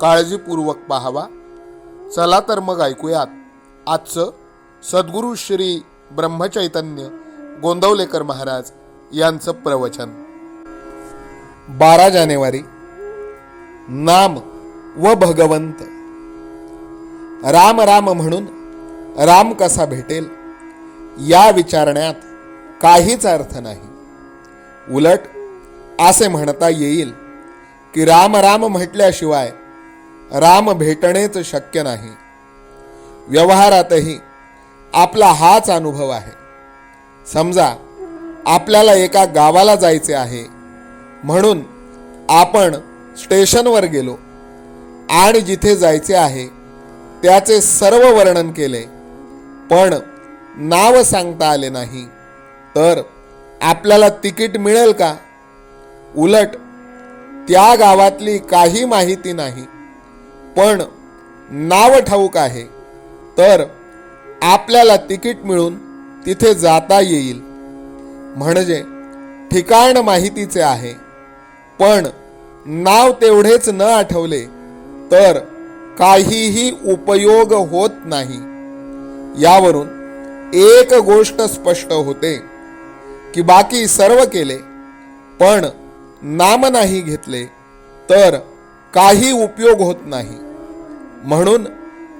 काळजीपूर्वक पाहावा. चला तर मग ऐकूयात. आजचं सद्गुरू श्री ब्रह्मचैतन्य गोंदवलेकर महाराज यांचं प्रवचन. बारा जानेवारी. नाम व भगवंत. राम राम म्हणून राम कसा भेटेल? या विचारण्यात काहीच अर्थ नाही. उलट असे म्हणता येईल की राम राम म्हटल्याशिवाय राम भेटणेच शक्य नाही. व्यवहारातही आपला हाच अनुभव आहे. समजा आपल्याला एका गावाला जायचे आहे म्हणून आपण स्टेशनवर गेलो आणि जिथे जायचे आहे त्याचे सर्व वर्णन केले पण नाव सांगता आले नाही तर आपल्याला तिकीट मिळेल का? उलट त्या गावातली काही माहिती नाही. पण नाव ठाऊक आहे तर आपल्याला तिकीट मिळून तिथे जाता येईल. म्हणजे ठिकाण माहितीचे आहे. पण नाव तेवढेच न आठवले तर काहीही उपयोग होत नाही. यावरून एक गोष्ट स्पष्ट होते की बाकी सर्व केले पण नाम नाही घेतले तर काही उपयोग होत नाही. म्हणून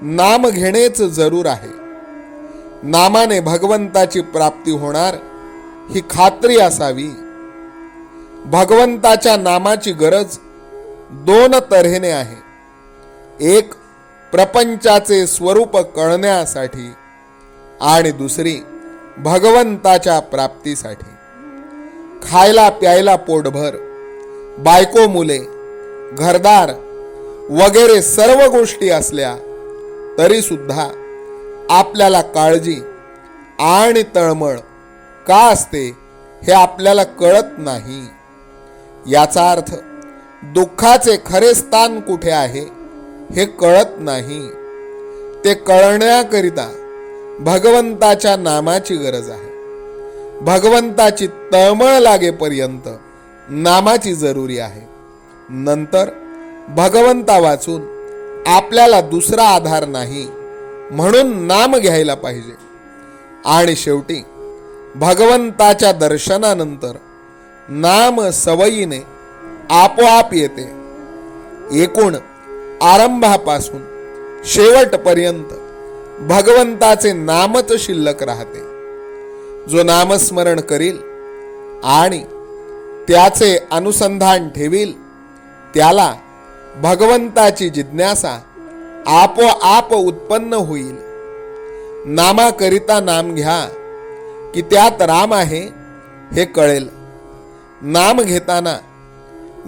नाम घेणेच जरूर आहे. नामाने भगवंताची प्राप्ती होणार ही खात्री असावी. भगवंताच्या नामाची गरज दोन तऱ्हेने आहे. एक प्रपंचाचे स्वरूप कळण्यासाठी आणि दुसरी भगवंताच्या प्राप्तीसाठी. खायला प्यायला पोटभर बायको मुले घरदार वगैरे सर्व गोष्टी असल्या तरी सुद्धा आपल्याला काळजी आणि तळमळ का असते हे आपल्याला कळत नाही. याचा अर्थ दुःखाचे खरे स्थान कुठे आहे हे कळत नाही. ते कळण्याकरिता भगवंताच्या नामाची गरज आहे. भगवंताची तळमळ लागेपर्यंत नामाची जरुरी आहे. नंतर भगवंता वाचून आपल्याला दुसरा आधार नाही म्हणून नाम घ्यायला पाहिजे. आणि शेवटी भगवंताच्या दर्शनानंतर नाम सवयीने आपोआप येते. एकूण आरंभापासून शेवटपर्यंत भगवंताचे नामच शिल्लक राहते. जो नामस्मरण करील आणि त्याचे अनुसंधान ठेवील त्याला भगवंताची जिज्ञासा आपोआप उत्पन्न होईल. नामाकरिता नाम घ्या की त्यात राम आहे हे कळेल. नाम घेताना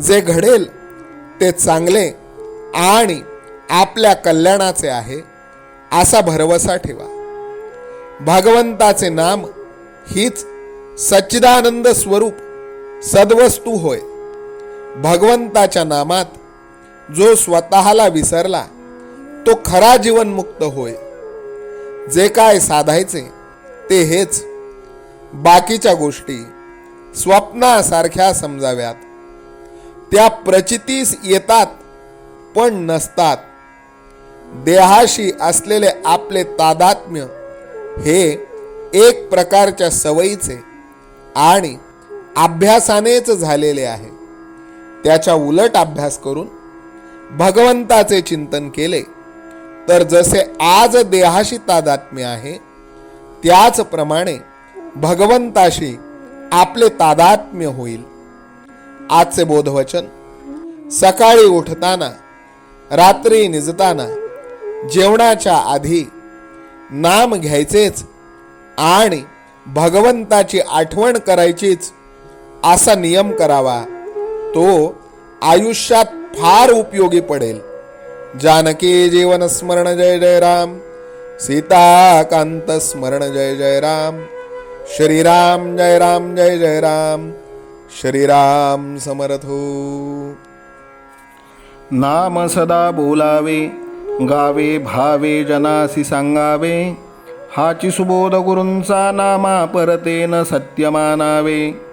जे घडेल ते चांगले आणि आपल्या कल्याणाचे आहे असा भरवसा ठेवा. भगवंताचे नाम हीच सच्चिदानंद स्वरूप सद्वस्तू होय. भगवंताच्या नामात जो स्वतःला विसरला तो खरा जीवनमुक्त होय. जे काय साधायचे ते हेच. बाकीच्या गोष्टी स्वप्नासारख्या समजाव्यात. त्या प्रचितीस येतात पण नसतात. देहाशी असलेले आपले तादात्म्य हे एक प्रकारच्या सवयीचे आणि अभ्यासानेच झालेले आहे. त्याच्या उलट अभ्यास करून भगवंताचे चिंतन केले तर जसे आज देहाशी तादात्म्य आहे त्याचप्रमाणे भगवंताशी आपले तादात्म्य होईल. आजचे बोधवचन सकाळी उठताना रात्री निजताना जेवणाच्या आधी नाम घ्यायचेच आणि भगवंताची आठवण करायचीच असा नियम करावा तो आयुष्यात फार उपयोगी पडेल. जानकी जीवन स्मरण जय जय राम. सीताकांत स्मरण जय जय राम. श्रीराम जय राम जय जय राम. श्रीराम समर्थो हो. नाम सदा बोलावे गावे भावे जनासी सांगावे. हाची सुबोध गुरूंचा नामा परतेन सत्यमानावे.